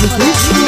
Hare Krishna Hare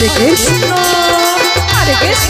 Hare Krishna Hare Krishna.